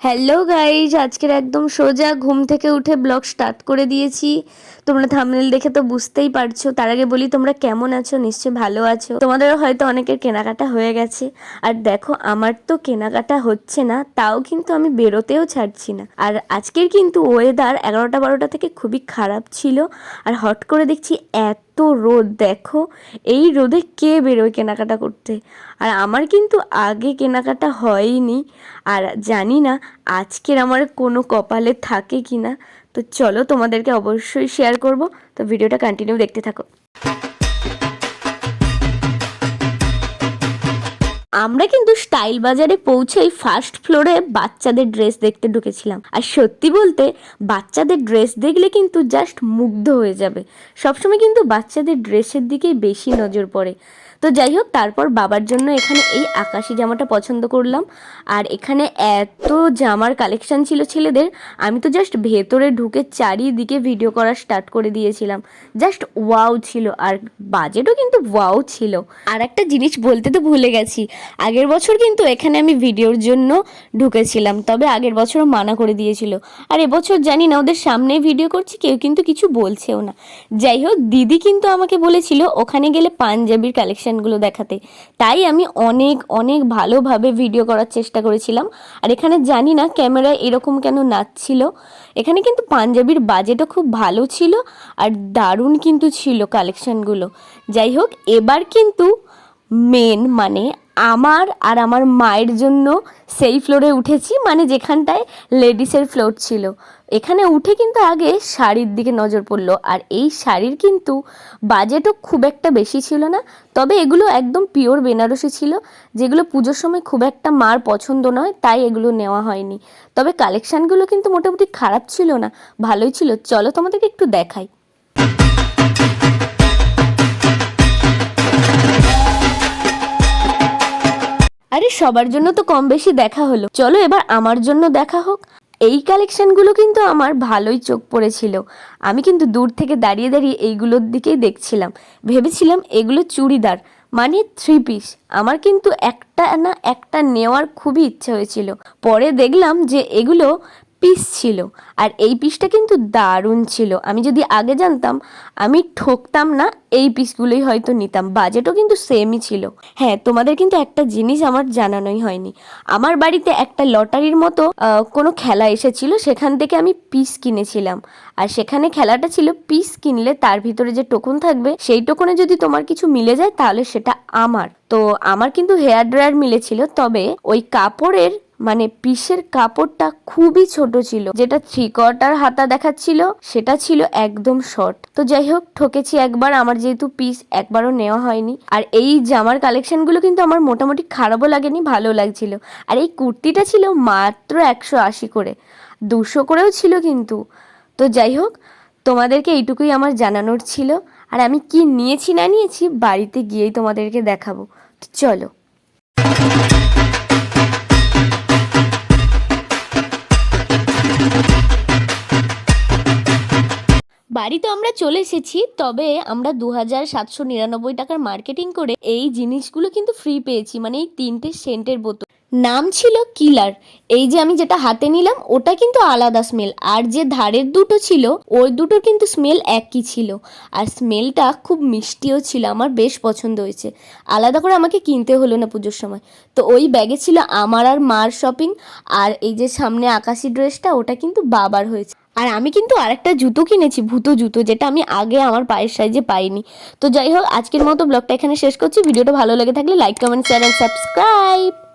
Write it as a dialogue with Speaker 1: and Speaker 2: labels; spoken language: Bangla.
Speaker 1: হ্যালো গাইজ আজকের একদম সোজা ঘুম থেকে উঠে ব্লগ স্টার্ট করে দিয়েছি। তোমরা থামনেল দেখে তো বুঝতেই পারছ। তার আগে বলি, তোমরা কেমন আছো? নিশ্চয়ই ভালো আছো। তোমাদেরও হয়তো অনেকের কেনাকাটা হয়ে গেছে। আর দেখো, আমার তো কেনাকাটা হচ্ছে না, তাও কিন্তু আমি বেরোতেও ছাড়ছি না। আর আজকের কিন্তু ওয়েদার এগারোটা বারোটা থেকে খুবই খারাপ ছিল। আর হট করে দেখছি এত রোদ, দেখো, এই রোদে কে বেরোয় কেনাকাটা করতে? আর আমার কিন্তু আগে কেনাকাটা হয়নি, আর জানি না আজকের আমার কোনো কপালে থাকে কি না তো চলো তোমাদেরকে অবশ্যই শেয়ার করব। তো ভিডিওটা কন্টিনিউ দেখতে থাকো। আমরা কিন্তু স্টাইল বাজারে পৌঁছেই ফার্স্ট ফ্লোরে বাচ্চাদের ড্রেস দেখতে ঢুকেছিলাম। আর সত্যি বলতে, বাচ্চাদের ড্রেস দেখলে কিন্তু জাস্ট মুগ্ধ হয়ে যাবে। সবসময় কিন্তু বাচ্চাদের ড্রেসের দিকেই বেশি নজর পড়ে। তো যাই হোক, তারপর বাবার জন্য এখানে এই আকাশি জামাটা পছন্দ করলাম। আর এখানে এত জামার কালেকশন ছিল ছেলেদের, আমি তো জাস্ট ভেতরে ঢুকে চারিদিকে ভিডিও করা স্টার্ট করে দিয়েছিলাম। জাস্ট ওয়াও ছিল, আর বাজেটও কিন্তু ওয়াও ছিল। আর একটা জিনিস বলতে তো ভুলে গেছি আগের বছর কিন্তু এখানে আমি ভিডিওর জন্য ঢুকেছিলাম, তবে আগের বছরও মানা করে দিয়েছিল। আর এবছর জানি না, ওদের সামনে ভিডিও করছি, কেউ কিন্তু কিছু বলছেও না। যাই হোক, দিদি কিন্তু আমাকে বলেছিল ওখানে গেলে পাঞ্জাবির কালেকশানগুলো দেখাতে। তাই আমি অনেক অনেক ভালোভাবে ভিডিও করার চেষ্টা করেছিলাম। আর এখানে জানি না ক্যামেরায় এরকম কেন নাচছিল। এখানে কিন্তু পাঞ্জাবির বাজেটও খুব ভালো ছিল আর দারুণ কিন্তু ছিল কালেকশানগুলো। যাই হোক, এবার কিন্তু মেন মানে আমার আর আমার মায়ের জন্য সেই ফ্লোরে উঠেছি মানে যেখানটায় লেডিসের ফ্লোর ছিল। এখানে উঠে কিন্তু আগে শাড়ির দিকে নজর পড়ল, আর এই শাড়ির কিন্তু বাজেটও খুব একটা বেশি ছিল না। তবে এগুলো একদম পিওর বেনারসি ছিল, যেগুলো পুজোর সময় খুব একটা মার পছন্দ নয়, তাই এগুলো নেওয়া হয়নি। তবে কালেকশানগুলো কিন্তু মোটামুটি খারাপ ছিল না, ভালোই ছিল। চলো তোমাদেরকে একটু দেখাই। সবার জন্য তো কম বেশি দেখা হলো। চলো এবার আমার জন্য দেখা হোক। এই কালেকশনগুলো কিন্তু আমার ভালোই চোখ পড়েছিল। আমি কিন্তু দূর থেকে দাঁড়িয়ে দাঁড়িয়ে এইগুলোর দিকেই দেখছিলাম। ভেবেছিলাম এগুলো চুড়িদার মানে থ্রি পিস আমার কিন্তু একটা না, একটা নেওয়ার খুবই ইচ্ছে হয়েছিল। পরে দেখলাম যে এগুলো পিস ছিল। আর এই পিসটা কিন্তু দারুণ ছিল। আমি যদি আগে জানতাম, আমি ঠকতাম না, এই পিসগুলোই হয়তো নিতাম। বাজেটও কিন্তু সেমই ছিল। হ্যাঁ তোমাদের কিন্তু একটা জিনিস আমার জানানোই হয়নি। আমার বাড়িতে একটা লটারির মতো কোনো খেলা এসেছিল, সেখান থেকে আমি পিস কিনেছিলাম। আর সেখানে খেলাটা ছিল পিস কিনলে তার ভিতরে যে টোকন থাকবে, সেই টোকনে যদি তোমার কিছু মিলে যায়, তাহলে সেটা আমার। তো আমার কিন্তু হেয়ার ড্রায়ার মিলেছিল, তবে ওই কাপড়ের মানে পিসের কাপড়টা খুবই ছোট ছিল। যেটা থ্রি কোয়ার্টার হাতা দেখাচ্ছিল, সেটা ছিল একদম শর্ট তো যাই হোক, ঠকেছি একবার। আমার যেহেতু পিস একবারও নেওয়া হয়নি। আর এই জামার কালেকশনগুলো কিন্তু আমার মোটামুটি খারাপও লাগেনি ভালো লাগছিল। আর এই কুর্তিটা ছিল মাত্র একশো আশি করে। দুশো করেও ছিল কিন্তু। তো যাই হোক, তোমাদেরকে এইটুকুই আমার জানানোর ছিল। আর আমি কি নিয়েছি না নিয়েছি, বাড়িতে গিয়েই তোমাদেরকে দেখাবো। তো চলো। বাড়িতে আমরা চলে এসেছি, তবে আমরা দু হাজার সাতশো নিরানব্বই টাকার মার্কেটিং করে এই জিনিসগুলো কিন্তু ফ্রি পেয়েছি মানে এই তিনটে সেন্টের বোতল। নাম ছিল কিলার। এই যে আমি যেটা হাতে নিলাম, ওটা কিন্তু আলাদা স্মেল আর যে ধারের দুটো ছিল, ওই দুটোর কিন্তু স্মেল একই ছিল। আর স্মেলটা খুব মিষ্টিও ছিল, আমার বেশ পছন্দ হয়েছে। আলাদা করে আমাকে কিনতে হলো না পুজোর সময়। তো ওই ব্যাগে ছিল আমার আর মার শপিং আর এই যে সামনে আকাশি ড্রেসটা ওটা কিন্তু বাবার হয়েছে। আর আমি কিন্তু আরেকটা জুতো কিনেছি, ভূতো জুতো, যেটা আমি আগে আমার পায়ের সাইজে পাইনি। তো যাই হোক, আজকের মতো ব্লগটা এখানে শেষ করছি। ভিডিওটা ভালো লাগে থাকলে like comment share and subscribe